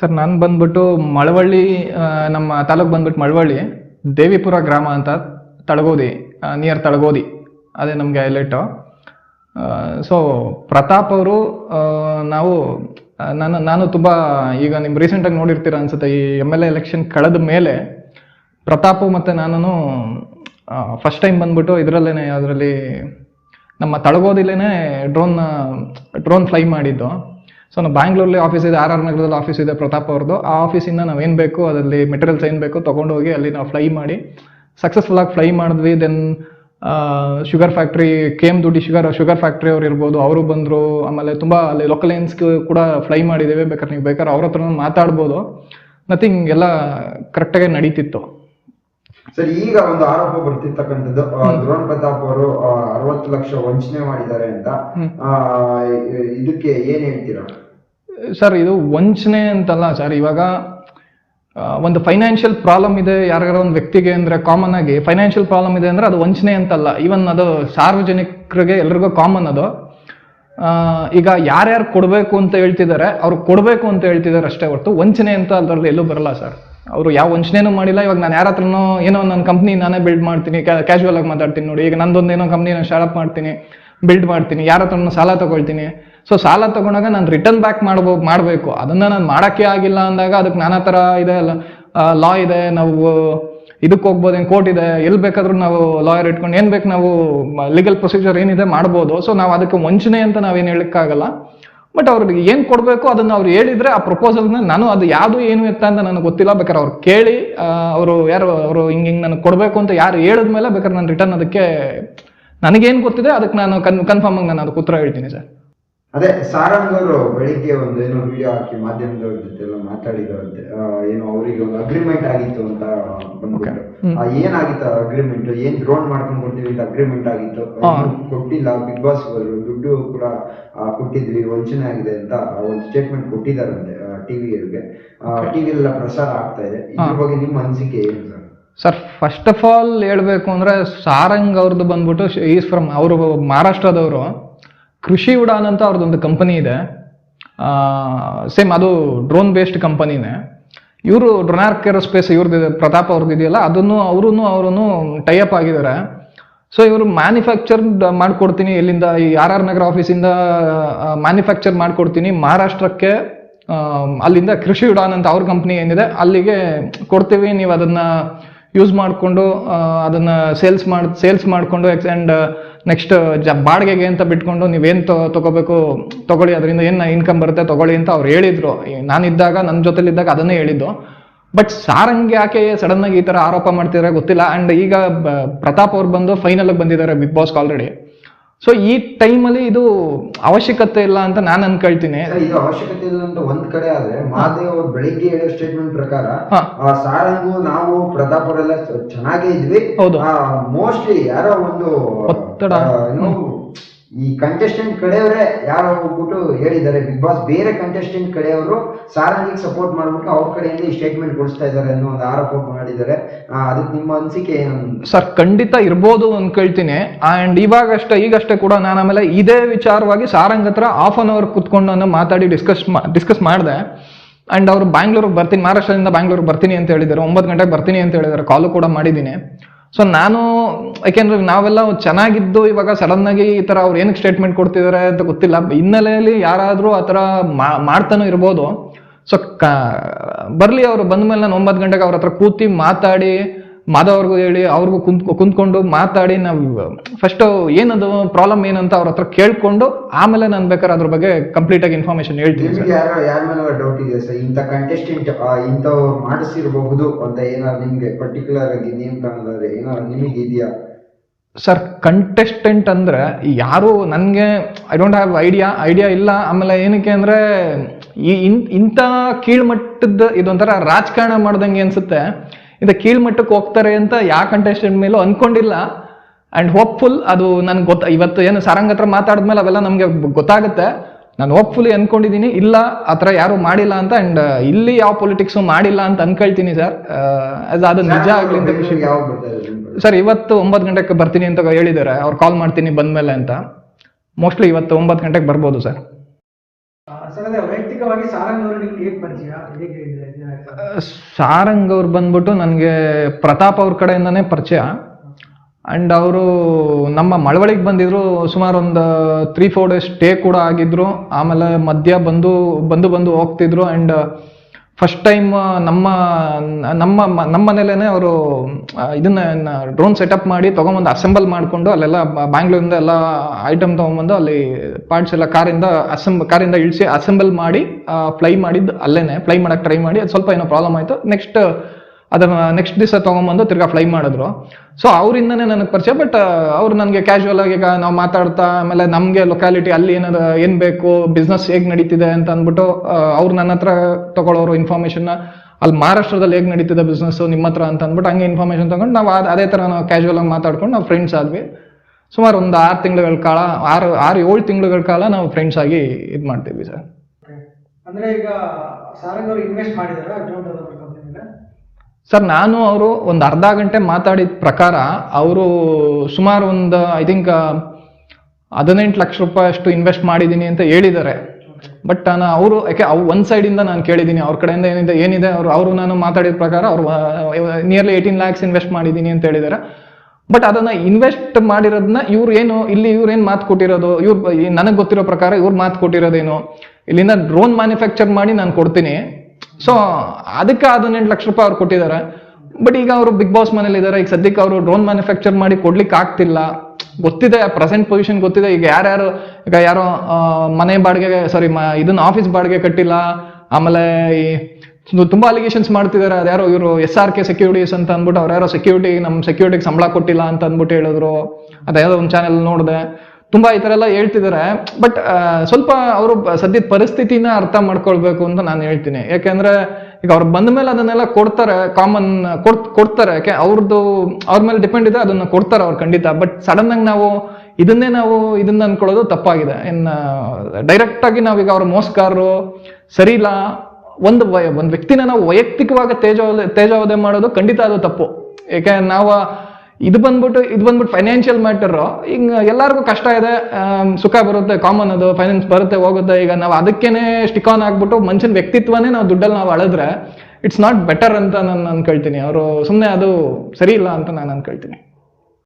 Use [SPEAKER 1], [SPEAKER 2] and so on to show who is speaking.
[SPEAKER 1] Sir, ನಾನು ಬಂದ್ಬಿಟ್ಟು ಮಳವಳ್ಳಿ ನಮ್ಮ ತಾಲೂಕು ಬಂದ್ಬಿಟ್ಟು ಮಳವಳ್ಳಿ, ದೇವಿಪುರ ಗ್ರಾಮ ಅಂತ ತಳಗೋದಿ ನಿಯರ್ ತಳಗೋದಿ, ಅದೇ ನಮಗೆ ಹೈಲೈಟು ಸೊ ಪ್ರತಾಪ್ ಅವರು ನಾವು ನಾನು ನಾನು ತುಂಬ ಈಗ ನಿಮ್ಮ ರೀಸೆಂಟಾಗಿ ನೋಡಿರ್ತೀರ ಅನ್ಸುತ್ತೆ, ಈ ಎಂ ಎಲ್ ಎ ಎಲೆಕ್ಷನ್ ಕಳೆದ ಮೇಲೆ ಪ್ರತಾಪು ಮತ್ತು ನಾನು ಫಸ್ಟ್ ಟೈಮ್ ಬಂದ್ಬಿಟ್ಟು ಇದರಲ್ಲೇ ಅದರಲ್ಲಿ ನಮ್ಮ ತಳಗೋದಿಲೇನೆ ಡ್ರೋನ್ ಡ್ರೋನ್ ಫ್ಲೈ ಮಾಡಿದ್ದು. ಸೊ ನಾವು ಬ್ಯಾಂಗ್ಳೂರಲ್ಲಿ ಆಫೀಸ್ ಇದೆ ಆರ್ ಆರ್ ನಗರದಲ್ಲಿ ಆಫೀಸ್ ಇದೆ ಪ್ರತಾಪ್ ಅವ್ರದ್ದು. ಆ ಆಫೀಸಿಂದ ನಾವು ಏನು ಬೇಕು, ಅದರಲ್ಲಿ ಮೆಟೀರಿಯಲ್ಸ್ ಏನು ಬೇಕು ತೊಗೊಂಡು ಹೋಗಿ ಅಲ್ಲಿ ನಾವು ಫ್ಲೈ ಮಾಡಿ ಸಕ್ಸಸ್ಫುಲ್ ಆಗಿ ಫ್ಲೈ ಮಾಡಿದ್ವಿ. Then sugar factory K M ದುಡ್ಡಿ sugar sugar factory ಅವ್ರು ಇರ್ಬೋದು, ಅವರು ಬಂದರು. ಆಮೇಲೆ ತುಂಬ ಅಲ್ಲಿ ಲೋಕಲ್ ಏನ್ಸ್ ಕೂಡ ಫ್ಲೈ ಮಾಡಿದ್ದೇವೆ. ಬೇಕಾದ್ರೆ ನೀವು ಬೇಕಾದ್ರೆ ಅವ್ರ ಹತ್ರ ಮಾತಾಡ್ಬೋದು. ನಥಿಂಗ್ ಎಲ್ಲ ಕರೆಕ್ಟಾಗಿ ನಡೀತಿತ್ತು.
[SPEAKER 2] ಸರ್ ಈಗ ಒಂದು ಆರೋಪ ಬರ್ತಿರ್ತಕ್ಕಂಥದ್ದು ದ್ರೋಣ್ ಪ್ರತಾಪ್ ಅವರು ಅರವತ್ತು ಲಕ್ಷ ವಂಚನೆ ಮಾಡಿದ್ದಾರೆ ಅಂತ. ಇದಕ್ಕೆ ಏನ್ ಹೇಳ್ತೀರಾ?
[SPEAKER 1] ಸರ್ ಇದು ವಂಚನೆ ಅಂತಲ್ಲ ಸರ್ ಇವಾಗ ಒಂದು ಫೈನಾನ್ಷಿಯಲ್ ಪ್ರಾಬ್ಲಮ್ ಇದೆ ಯಾರಿಗಾರ ಒಂದು ವ್ಯಕ್ತಿಗೆ ಅಂದ್ರೆ ಕಾಮನ್ ಆಗಿ ಫೈನಾನ್ಷಿಯಲ್ ಪ್ರಾಬ್ಲಮ್ ಇದೆ ಅಂದ್ರೆ ಅದು ವಂಚನೆ ಅಂತಲ್ಲ. ಈವನ್ ಅದು ಸಾರ್ವಜನಿಕರಿಗೆ ಎಲ್ರಿಗೂ ಕಾಮನ್ ಅದು. ಆ, ಈಗ ಯಾರ್ಯಾರು ಕೊಡಬೇಕು ಅಂತ ಹೇಳ್ತಿದ್ದಾರೆ ಅವ್ರು ಕೊಡಬೇಕು ಅಂತ ಹೇಳ್ತಿದ್ದಾರೆ ಅಷ್ಟೇ ಹೊರತು ವಂಚನೆ ಅಂತ ಅದರಲ್ಲಿ ಎಲ್ಲೂ ಬರಲ್ಲ ಸರ್. ಅವರು ಯಾವ ವಂಚನೆನೂ ಮಾಡಿಲ್ಲ. ಇವಾಗ ನಾನು ಯಾರ ಹತ್ರನೋ ಏನೋ ನನ್ನ ಕಂಪ್ನಿ ನಾನೇ ಬಿಲ್ಡ್ ಮಾಡ್ತೀನಿ. ಕ್ಯಾಶುವಲ್ ಆಗಿ ಮಾತಾಡ್ತೀನಿ ನೋಡಿ. ಈಗ ನಂದೊಂದು ಏನೋ ಕಂಪ್ನಿ ನಾನು ಸ್ಟಾರ್ಟ್ ಮಾಡ್ತೀನಿ ಬಿಲ್ಡ್ ಮಾಡ್ತೀನಿ, ಯಾರ ಹತ್ರನೋ ಸಾಲ ತಗೊಳ್ತೀನಿ. ಸೊ ಸಾಲ ತಗೊಂಡಾಗ ನಾನು ರಿಟರ್ನ್ ಬ್ಯಾಕ್ ಮಾಡ್ಬೋ, ಮಾಡಬೇಕು. ಅದನ್ನು ನಾನು ಮಾಡೋಕ್ಕೆ ಆಗಿಲ್ಲ ಅಂದಾಗ ಅದಕ್ಕೆ ನಾನಾ ಥರ ಇದೆ ಲಾ ಇದೆ. ನಾವು ಇದಕ್ಕೆ ಹೋಗ್ಬೋದು, ಏನು ಕೋರ್ಟ್ ಇದೆ. ಎಲ್ಲಿ ಬೇಕಾದರೂ ನಾವು ಲಾಯರ್ ಇಟ್ಕೊಂಡು, ಏನು ಬೇಕು ನಾವು ಲೀಗಲ್ ಪ್ರೊಸೀಜರ್ ಏನಿದೆ ಮಾಡ್ಬೋದು. ಸೊ ನಾವು ಅದಕ್ಕೆ ವಂಚನೆ ಅಂತ ನಾವೇನು ಹೇಳಕ್ಕಾಗಲ್ಲ. ಬಟ್ ಅವ್ರಿಗೆ ಏನು ಕೊಡಬೇಕು ಅದನ್ನು ಅವ್ರು ಹೇಳಿದ್ರೆ ಆ ಪ್ರಪೋಸಲ್ನ ನಾನು ಅದು ಯಾವುದು ಏನು ಎತ್ತ ಅಂತ ನನಗೆ ಗೊತ್ತಿಲ್ಲ. ಬೇಕಾದ್ರೆ ಅವ್ರು ಕೇಳಿ ಅವರು ಯಾರು, ಅವರು ಹಿಂಗೆ ಹಿಂಗೆ ನನಗೆ ಕೊಡಬೇಕು ಅಂತ ಯಾರು ಹೇಳಿದ್ಮೇಲೆ ಬೇಕಾದ್ರೆ ನಾನು ರಿಟರ್ನ್ ಅದಕ್ಕೆ ನನಗೇನು ಗೊತ್ತಿದೆ ಅದಕ್ಕೆ ನಾನು ಕನ್ ಕನ್ಫರ್ಮ್ ಆಗಿ ನಾನು ಅದಕ್ಕೆ ಉತ್ತರ ಹೇಳ್ತೀನಿ ಸರ್.
[SPEAKER 2] ಅದೇ ಸಾರಂಗ್ ಅವರು ಬೆಳಿಗ್ಗೆ ಒಂದು ಏನೋ ವಿಡಿಯೋ ಹಾಕಿ ಮಾಧ್ಯಮದವ್ರ ಜೊತೆ ಎಲ್ಲ ಮಾತಾಡಿದರಂತೆ ಏನೋ ಅವರಿಗೆ ಒಂದು ಅಗ್ರಿಮೆಂಟ್ ಆಗಿತ್ತು ಅಂತ ಬಂದ್ಬಿಟ್ಟು. ಏನಾಗಿತ್ತು ಅಗ್ರಿಮೆಂಟ್ ಏನ್ ಡ್ರೋನ್ ಮಾಡ್ಕೊಂಡು ಕೊಡ್ತೀವಿ ಅಂತ ಅಗ್ರಿಮೆಂಟ್ ಆಗಿತ್ತು? ಕೊಟ್ಟಿಲ್ಲ ಬಿಗ್ ಬಾಸ್ ಅವರು ದುಡ್ಡು ಕೂಡ ಕೊಟ್ಟಿದ್ವಿ ವಂಚನೆ ಆಗಿದೆ ಅಂತ ಒಂದು ಸ್ಟೇಟ್ಮೆಂಟ್ ಕೊಟ್ಟಿದಾರಂತೆ ಟಿವಿ ಅವ್ರಿಗೆ ಟಿವಿ ಎಲ್ಲ ಪ್ರಸಾರ ಆಗ್ತಾ ಇದೆ. ಇದ್ರ ಬಗ್ಗೆ ನಿಮ್ಮ ಅನಿಸಿಕೆ ಏನು sir?
[SPEAKER 1] Sir first of all ಹೇಳ್ಬೇಕು ಅಂದ್ರೆ ಸಾರಂಗ್ ಅವ್ರದ್ದು ಬಂದ್ಬಿಟ್ಟು ಈಸ್ ಫ್ರಮ್ ಅವರು ಮಹಾರಾಷ್ಟ್ರದವರು. ಕೃಷಿ ಉಡಾನ್ ಅಂತ ಅವ್ರದ್ದೊಂದು ಕಂಪನಿ ಇದೆ. ಸೇಮ್ ಅದು ಡ್ರೋನ್ ಬೇಸ್ಡ್ ಕಂಪನಿನೇ ಇವರು ಡ್ರೋನಾರ್ಕ್ ಏರೋಸ್ಪೇಸ್ ಇವ್ರದ್ದು ಪ್ರತಾಪ್ ಅವ್ರದ್ದು ಇದೆಯಲ್ಲ, ಅದನ್ನು ಅವರು ಅವರೂ ಟೈಅಪ್ ಆಗಿದ್ದಾರೆ. ಸೊ ಇವರು ಮ್ಯಾನುಫ್ಯಾಕ್ಚರ್ ಮಾಡ್ಕೊಡ್ತೀನಿ ಎಲ್ಲಿಂದ ಈ ಆರ್ ಆರ್ ನಗರ ಆಫೀಸಿಂದ ಮ್ಯಾನುಫ್ಯಾಕ್ಚರ್ ಮಾಡ್ಕೊಡ್ತೀನಿ, ಮಹಾರಾಷ್ಟ್ರಕ್ಕೆ ಅಲ್ಲಿಂದ ಕೃಷಿ ಉಡಾನ್ ಅಂತ ಅವ್ರ ಕಂಪ್ನಿ ಏನಿದೆ, ಅಲ್ಲಿಗೆ ಕೊಡ್ತೀವಿ, ನೀವು ಅದನ್ನ ಯೂಸ್ ಮಾಡಿಕೊಂಡು ಅದನ್ನ ಸೇಲ್ಸ್ ಮಾಡಿ ಸೇಲ್ಸ್ ಮಾಡಿಕೊಂಡು ಎಕ್ಸ್ ಆ್ಯಂಡ್ ನೆಕ್ಸ್ಟ್ ಜ, ಬಾಡಿಗೆಗೆ ಅಂತ ಬಿಟ್ಕೊಂಡು ನೀವೇನು ತಗೋಬೇಕು, ತಗೊಳ್ಳಿ, ಅದರಿಂದ ಏನು ಇನ್ಕಮ್ ಬರುತ್ತೆ ತಗೊಳ್ಳಿ ಅಂತ ಅವ್ರು ಹೇಳಿದ್ರು. ನಾನಿದ್ದಾಗ ನನ್ನ ಜೊತೆಲಿದ್ದಾಗ ಅದನ್ನೇ ಹೇಳಿದ್ದು. ಬಟ್ ಸಾರಂಗ್ ಯಾಕೆ ಸಡನ್ ಆಗಿ ಈ ತರ ಆರೋಪ ಮಾಡ್ತಿದ್ರೆ ಗೊತ್ತಿಲ್ಲ. ಅಂಡ್ ಈಗ ಪ್ರತಾಪ್ ಅವ್ರು ಬಂದು ಫೈನಲ್ ಬಂದಿದ್ದಾರೆ ಬಿಗ್ ಬಾಸ್ ಆಲ್ರೆಡಿ ಸೊ ಈ ಟೈಮಲ್ಲಿ ಇದು ಅವಶ್ಯಕತೆ ಇಲ್ಲ ಅಂತ ನಾನು ಅನ್ಕೊಳ್ತೀನಿ
[SPEAKER 2] ಇದು ಅವಶ್ಯಕತೆ ಇಲ್ಲ ಅಂತ ಒಂದ್ ಕಡೆ ಆದ್ರೆ ಮಹಾದೇವ್ ಅವ್ರು ಬೆಳಿಗ್ಗೆ ಹೇಳೋ ಸ್ಟೇಟ್ಮೆಂಟ್ ಪ್ರಕಾರ
[SPEAKER 1] ಹಾ.
[SPEAKER 2] ಆ, ಸಾರಂಗು ನಾವು ಪ್ರತಾಪ್ ಅವರೆಲ್ಲ ಚೆನ್ನಾಗೇ ಇದ್ವಿ
[SPEAKER 1] ಹೌದು.
[SPEAKER 2] ಮೋಸ್ಟ್ಲಿ ಯಾರೋ ಒಂದು
[SPEAKER 1] ಒತ್ತಡ.
[SPEAKER 2] ಆ, ಏನು, ಈ ಕಂಟೆಸ್ಟೆಂಟ್ ಕಡೆಯವರೇ ಯಾರೋ ಹೋಗ್ಬಿಟ್ಟು ಹೇಳಿದ್ದಾರೆ ಬಿಗ್ ಬಾಸ್ ಬೇರೆ ಕಂಟೆಸ್ಟೆಂಟ್ ಕಡೆಯವರು ಸಾರಂಗಿಗೆ ಸಪೋರ್ಟ್ ಮಾಡ್ಬಿಟ್ಟು ಅವ್ರ ಕಡೆಯಿಂದ ಈ ಸ್ಟೇಟ್ಮೆಂಟ್ ಕೊಡಿಸ್ತಾ ಇದ್ದಾರೆ ಅನ್ನೋ ಒಂದು ಆರೋಪ ಮಾಡಿದ್ದಾರೆ. ಅದಕ್ಕೆ ನಿಮ್ಮ ಅನಿಸಿಕೆ
[SPEAKER 1] ಸರ್ ಖಂಡಿತ ಇರ್ಬೋದು ಅನ್ಕೊಳ್ತೀನಿ ಅಂಡ್ ಇವಾಗಷ್ಟೇ, ಈಗಷ್ಟೇ ಕೂಡ ನಾನು ಆಮೇಲೆ ಇದೇ ವಿಚಾರವಾಗಿ ಸಾರಂಗ್ ಹತ್ರ ಹಾಫ್ ಅನ್ ಅವರ್ ಕುತ್ಕೊಂಡು ನಾನು ಮಾತಾಡಿ ಡಿಸ್ಕಸ್ ಡಿಸ್ಕಸ್ ಮಾಡಿದೆ. ಅಂಡ್ ಅವರು ಬ್ಯಾಂಗ್ಳೂರಿಗೆ ಬರ್ತೀನಿ ಮಹಾರಾಷ್ಟ್ರದಿಂದ ಬ್ಯಾಂಗ್ಳೂರಿಗೆ ಬರ್ತೀನಿ ಅಂತ ಹೇಳಿದ್ದಾರೆ. ಒಂಬತ್ತು ಗಂಟೆಗೆ ಬರ್ತೀನಿ ಅಂತ ಹೇಳಿದ್ದಾರೆ. ಕಾಲು ಕೂಡ ಮಾಡಿದ್ದೀನಿ. ಸೊ ನಾನು ಯಾಕೆಂದ್ರೆ ನಾವೆಲ್ಲ ಚೆನ್ನಾಗಿದ್ದು ಇವಾಗ ಸಡನ್ ಆಗಿ ಈ ತರ ಅವ್ರು ಏನಕ್ಕೆ ಸ್ಟೇಟ್ಮೆಂಟ್ ಕೊಡ್ತಿದ್ದಾರೆ ಅಂತ ಗೊತ್ತಿಲ್ಲ. ಹಿನ್ನೆಲೆಯಲ್ಲಿ ಯಾರಾದರೂ ಆ ಥರ ಮಾಡ್ತಾನೂ ಇರ್ಬೋದು. ಸೊ ಕ, ಬರಲಿ ಅವರು ಬಂದ್ಮೇಲೆ ನಾನು ಒಂಬತ್ತು ಗಂಟೆಗೆ ಅವ್ರ ಹತ್ರ ಕೂತಿ ಮಾತಾಡಿ ಮಾಧವ್ರಿಗೂ ಹೇಳಿ ಅವ್ರಿಗೂ ಕುಂತ್ ಕುಂತ್ಕೊಂಡು ಮಾತಾಡಿ ನಾವು ಫಸ್ಟ್ ಏನದು ಪ್ರಾಬ್ಲಮ್ ಏನಂತ ಅವ್ರ ಹತ್ರ ಕೇಳ್ಕೊಂಡು ಆಮೇಲೆ ನಾನು ಬೇಕಾದ್ರೆ ಅದ್ರ ಬಗ್ಗೆ ಕಂಪ್ಲೀಟ್ ಆಗಿ ಇನ್ಫಾರ್ಮೇಶನ್ ಹೇಳ್ತೀನಿ ಸರ್.
[SPEAKER 2] ನಿಮ್ಗೆ ಯಾರೋ ಯಾರ ಮೇಲೆ ಡೌಟ್ ಇದೆ ಸರ್? ಇಂಥ ಕಂಟೆಸ್ಟೆಂಟ್ ಇಂಥವ್ರು ಮಾಡಿಸಿರಬಹುದು ಅಂತ ಏನಾದ್ರು ನಿಮ್ಗೆ ಪರ್ಟಿಕ್ಯುಲರ್ ಆಗಿ ನೇಮ್ ಕಾಣೋದಾದ್ರೆ ಏನಾದ್ರು ನಿಮಗೆ ಇದೆಯಾ?
[SPEAKER 1] ಸರ್ ಕಂಟೆಸ್ಟೆಂಟ್ ಅಂದ್ರೆ ಯಾರು ನನಗೆ I don't have idea idea ಇಲ್ಲ. ಆಮೇಲೆ ಏನಕ್ಕೆ ಅಂದ್ರೆ ಈ ಇನ್- ಇಂಥ ಕೀಳ್ಮಟ್ಟದ ಇದೊಂಥರ ರಾಜಕಾರಣ ಮಾಡ್ದಂಗೆ ಅನ್ಸುತ್ತೆ. ಇಂಥ ಕೀಳ್ಮಟ್ಟಕ್ಕೆ ಹೋಗ್ತಾರೆ ಅಂತ ಯಾವ ಕಂಟೆಸ್ಟೆಂಟ್ ಮೇಲೂ ಅನ್ಕೊಂಡಿಲ್ಲ. ಅಂಡ್ ಹೋಪ್ಫುಲ್ ಅದು ನನ್ಗೆ ಗೊತ್ತ ಇವತ್ತು ಏನು ಸಾರಂಗ್ ಹತ್ರ ಮಾತಾಡಿದ್ಮೇಲೆ ಅವೆಲ್ಲ ನಮಗೆ ಗೊತ್ತಾಗುತ್ತೆ. ನಾನು ಹೋಪ್ಫುಲಿ ಅನ್ಕೊಂಡಿದ್ದೀನಿ ಇಲ್ಲ ಆ ಥರ ಯಾರು ಮಾಡಿಲ್ಲ ಅಂತ ಅಂಡ್ ಇಲ್ಲಿ ಯಾವ ಪೊಲಿಟಿಕ್ಸು ಮಾಡಿಲ್ಲ ಅಂತ ಅನ್ಕೊಳ್ತೀನಿ ಸರ್. ಅದು ನಿಜ ಆಗಲಿ ಅಂತ. ಖುಷಿ
[SPEAKER 2] ಇದೆ?
[SPEAKER 1] ಸರ್ ಇವತ್ತು ಒಂಬತ್ತು ಗಂಟೆಗೆ ಬರ್ತೀನಿ ಅಂತ ಹೇಳಿದ್ದಾರೆ. ಅವ್ರು ಕಾಲ್ ಮಾಡ್ತೀನಿ ಬಂದ್ಮೇಲೆ ಅಂತ. ಮೋಸ್ಟ್ಲಿ ಇವತ್ತು ಒಂಬತ್ತು ಗಂಟೆಗೆ ಬರ್ಬೋದು ಸರ್.
[SPEAKER 3] ವೈಯಕ್ತಿಕವಾಗಿ ಸಾರಂಗ್
[SPEAKER 1] ಸಾರಂಗ್ ಅವ್ರು ಬಂದ್ಬಿಟ್ಟು ನನಗೆ ಪ್ರತಾಪ್ ಅವ್ರ ಕಡೆಯಿಂದನೇ ಪರಿಚಯ. ಅಂಡ್ ಅವರು ನಮ್ಮ ಮಳವಳಿಗೆ ಬಂದಿದ್ರು ಸುಮಾರು ಒಂದು ತ್ರೀ ಫೋರ್ ಡೇಸ್ ಸ್ಟೇ ಕೂಡ ಆಗಿದ್ರು. ಆಮೇಲೆ ಮಧ್ಯ ಬಂದು ಬಂದು ಬಂದು ಹೋಗ್ತಿದ್ರು. ಅಂಡ್ ಫಸ್ಟ್ ಟೈಮ್ ನಮ್ಮ ನಮ್ಮ ನಮ್ಮ ಮನೇಲೇ ಅವರು ಇದನ್ನ ಡ್ರೋನ್ ಸೆಟಪ್ ಮಾಡಿ ತೊಗೊಂಬಂದು ಅಸೆಂಬಲ್ ಮಾಡಿಕೊಂಡು ಅಲ್ಲೆಲ್ಲ ಬ್ಯಾಂಗ್ಳೂರಿಂದ ಎಲ್ಲ ಐಟಮ್ ತೊಗೊಂಬಂದು ಅಲ್ಲಿ ಪಾರ್ಟ್ಸ್ ಎಲ್ಲ ಕಾರಿಂದ ಅಸೆಂಬ್ ಕಾರಿಂದ ಇಳಿಸಿ ಅಸೆಂಬಲ್ ಮಾಡಿ ಫ್ಲೈ ಮಾಡಿದ್ದು ಅಲ್ಲೇನೆ. ಫ್ಲೈ ಮಾಡಕ್ಕೆ ಟ್ರೈ ಮಾಡಿ, ಅದು ಸ್ವಲ್ಪ ಏನೋ ಪ್ರಾಬ್ಲಮ್ ಆಯಿತು. ನೆಕ್ಸ್ಟ್ ಅದನ್ನ ನೆಕ್ಸ್ಟ್ ದಿವಸ ತೊಗೊಂಬಂದು ತಿರ್ಗಾ ಫ್ಲೈ ಮಾಡಿದ್ರು. ಸೊ ಅವರಿಂದನೇ ನನಗೆ ಪರಿಚಯ ಬಟ್ ಅವ್ರು ನನಗೆ ಕ್ಯಾಶುವಲ್ ಆಗಿ ಈಗ ನಾವು ಮಾತಾಡ್ತಾ, ಆಮೇಲೆ ನಮಗೆ ಲೊಕ್ಯಾಲಿಟಿ ಅಲ್ಲಿ ಏನಾದ್ರು ಏನು ಬೇಕು ಬಿಸ್ನೆಸ್ ಹೇಗೆ ನಡೀತಿದೆ ಅಂತ ಅಂದ್ಬಿಟ್ಟು ಅವ್ರು ನನ್ನ ಹತ್ರ ತಗೊಳ್ಳೋರು ಇನ್ಫಾರ್ಮೇಷನ್ನ ಅಲ್ಲಿ ಮಹಾರಾಷ್ಟ್ರದಲ್ಲಿ ಹೇಗೆ ನಡೀತಿದೆ ಬಿಸ್ನೆಸ್ ನಿಮ್ಮ ಹತ್ರ ಅಂತ ಅಂದ್ಬಿಟ್ಟು ಹಂಗೆ ಇನ್ಫಾರ್ಮೇಷನ್ ತಗೊಂಡು ನಾವು ಅದ್- ಥರ ನಾವು ಕ್ಯಾಶುವಲ್ ಆಗಿ ಮಾತಾಡ್ಕೊಂಡು ನಾವು ಫ್ರೆಂಡ್ಸ್ ಆದ್ವಿ. ಸುಮಾರು ಒಂದು ಆರು ತಿಂಗಳುಗಳ ಕಾಲ, ಆರು ಆರು ಏಳು ತಿಂಗಳುಗಳ ಕಾಲ ನಾವು ಫ್ರೆಂಡ್ಸ್ ಆಗಿ ಇದು ಮಾಡ್ತಿದ್ವಿ ಸರ್.
[SPEAKER 3] ಅಂದರೆ ಈಗ ಇನ್ವೆಸ್ಟ್ ಮಾಡಿದಾರ ಡ್ರೋನ್ ಡೆವಲಪರ್ ಕಂಪ್ನಿ ಮೇಲೆ
[SPEAKER 1] ಸರ್, ನಾನು ಅವರು ಒಂದು ಅರ್ಧ ಗಂಟೆ ಮಾತಾಡಿದ ಪ್ರಕಾರ ಅವರು ಸುಮಾರು ಒಂದು, ಐ ಥಿಂಕ್ ಹದಿನೆಂಟು ಲಕ್ಷ ರೂಪಾಯಿ ಅಷ್ಟು ಇನ್ವೆಸ್ಟ್ ಮಾಡಿದ್ದೀನಿ ಅಂತ ಹೇಳಿದ್ದಾರೆ. ಬಟ್ ನಾನು ಅವರು, ಯಾಕೆ, ಅವು ಒಂದು ಸೈಡಿಂದ ನಾನು ಕೇಳಿದ್ದೀನಿ. ಅವ್ರ ಕಡೆಯಿಂದ ಏನಿದೆ ಏನಿದೆ, ಅವರು ಅವರು ನಾನು ಮಾತಾಡಿದ ಪ್ರಕಾರ ಅವರು ನಿಯರ್ಲಿ ಏಯ್ಟೀನ್ ಲ್ಯಾಕ್ಸ್ ಇನ್ವೆಸ್ಟ್ ಮಾಡಿದ್ದೀನಿ ಅಂತ ಹೇಳಿದ್ದಾರೆ. ಬಟ್ ಅದನ್ನ ಇನ್ವೆಸ್ಟ್ ಮಾಡಿರೋದನ್ನ ಇವ್ರು ಏನು, ಇಲ್ಲಿ ಇವ್ರು ಏನು ಮಾತು ಕೊಟ್ಟಿರೋದು, ಇವ್ರು ನನಗೆ ಗೊತ್ತಿರೋ ಪ್ರಕಾರ ಇವ್ರು ಮಾತು ಕೊಟ್ಟಿರೋದೇನು, ಇಲ್ಲಿಂದ ಡ್ರೋನ್ ಮ್ಯಾನುಫ್ಯಾಕ್ಚರ್ ಮಾಡಿ ನಾನು ಕೊಡ್ತೀನಿ. ಸೊ ಅದಕ್ಕೆ ಹದಿನೆಂಟು ಲಕ್ಷ ರೂಪಾಯಿ ಅವ್ರು ಕೊಟ್ಟಿದ್ದಾರೆ. ಬಟ್ ಈಗ ಅವರು ಬಿಗ್ ಬಾಸ್ ಮನೇಲಿ ಈಗ ಸದ್ಯಕ್ಕೆ ಅವರು ಡ್ರೋನ್ ಮ್ಯಾನುಫ್ಯಾಕ್ಚರ್ ಮಾಡಿ ಕೊಡ್ಲಿಕ್ಕೆ ಆಗ್ತಿಲ್ಲ. ಗೊತ್ತಿದೆ ಪ್ರೆಸೆಂಟ್ ಪೊಸಿಷನ್ ಗೊತ್ತಿದೆ. ಈಗ ಯಾರ್ಯಾರು, ಈಗ ಯಾರೋ ಮನೆ ಬಾಡಿಗೆ ಸಾರಿ ಇದನ್ನ ಆಫೀಸ್ ಬಾಡಿಗೆ ಕಟ್ಟಿಲ್ಲ. ಆಮೇಲೆ ಈ ತುಂಬಾ ಅಲಿಗೇಷನ್ಸ್ ಮಾಡ್ತಿದ್ದಾರೆ. ಅದ್ಯಾರೋ ಇವರು ಎಸ್ ಆರ್ ಕೆ ಸೆಕ್ಯೂರಿಟೀಸ್ ಅಂತ ಅಂದ್ಬಿಟ್ಟು ಅವ್ರು ಯಾರೋ ಸೆಕ್ಯೂರಿಟಿ ನಮ್ಮ ಸೆಕ್ಯೂರಿಟಿಗೆ ಸಂಬಳ ಕೊಟ್ಟಿಲ್ಲ ಅಂತ ಅಂದ್ಬಿಟ್ಟು ಹೇಳಿದ್ರು. ಅದ್ಯಾವುದೋ ಒಂದು ಚಾನೆಲ್ ನೋಡಿದೆ. ತುಂಬಾ ಈ ಥರ ಎಲ್ಲ ಹೇಳ್ತಿದ್ದಾರೆ ಬಟ್ ಸ್ವಲ್ಪ ಅವರು ಸದ್ಯದ ಪರಿಸ್ಥಿತಿನ ಅರ್ಥ ಮಾಡ್ಕೊಳ್ಬೇಕು ಅಂತ ನಾನು ಹೇಳ್ತೀನಿ. ಯಾಕೆಂದ್ರೆ ಈಗ ಅವ್ರು ಬಂದ ಮೇಲೆ ಅದನ್ನೆಲ್ಲ ಕೊಡ್ತಾರೆ ಕಾಮನ್ ಕೊಡ್ತಾರೆ. ಯಾಕೆ ಅವ್ರದ್ದು ಅವ್ರ ಮೇಲೆ ಡಿಪೆಂಡ್ ಇದೆ ಅದನ್ನ ಕೊಡ್ತಾರೆ ಅವ್ರು ಖಂಡಿತ. ಬಟ್ ಸಡನ್ ಆಗಿ ನಾವು ಇದನ್ನೇ ನಾವು ಇದನ್ನ ಅನ್ಕೊಳ್ಳೋದು ತಪ್ಪಾಗಿದೆ. ಇನ್ನು ಡೈರೆಕ್ಟ್ ಆಗಿ ನಾವೀಗ ಅವ್ರ ಮೋಸ್ಕಾರರು ಸರಿ ಇಲ್ಲ ಒಂದು ಒಂದು ವ್ಯಕ್ತಿನ ನಾವು ವೈಯಕ್ತಿಕವಾಗಿ ತೇಜಾವಧೆ ತೇಜಾವಧೆ ಮಾಡೋದು ಖಂಡಿತ ಅದು ತಪ್ಪು. ಯಾಕೆ, ನಾವು ಇದು ಬಂದ್ಬಿಟ್ಟು ಇದು ಬಂದ್ಬಿಟ್ಟು ಫೈನಾನ್ಷಿಯಲ್ ಮ್ಯಾಟರು ಈಗ ಎಲ್ಲರಿಗೂ ಕಷ್ಟ ಇದೆ. ಸುಖ ಬರುತ್ತೆ ಕಾಮನ್ ಅದು ಫೈನಾನ್ಸ್ ಬರುತ್ತೆ, ಹೋಗುತ್ತೆ. ಈಗ ನಾವು ಅದಕ್ಕೇನೆ ಸ್ಟಿಕ್ ಆನ್ ಆಗ್ಬಿಟ್ಟು ಮನುಷ್ಯನ ವ್ಯಕ್ತಿತ್ವನೇ ನಾವು ದುಡ್ಡಲ್ಲಿ ನಾವು ಅಳದ್ರೆ ಇಟ್ಸ್ ನಾಟ್ ಬೆಟರ್ ಅಂತ ನಾನು ಅನ್ಕೊಳ್ತೀನಿ ಅವರು ಸುಮ್ಮನೆ ಅದು ಸರಿ ಇಲ್ಲ ಅಂತ ನಾನು ಅನ್ಕೊಳ್ತೀನಿ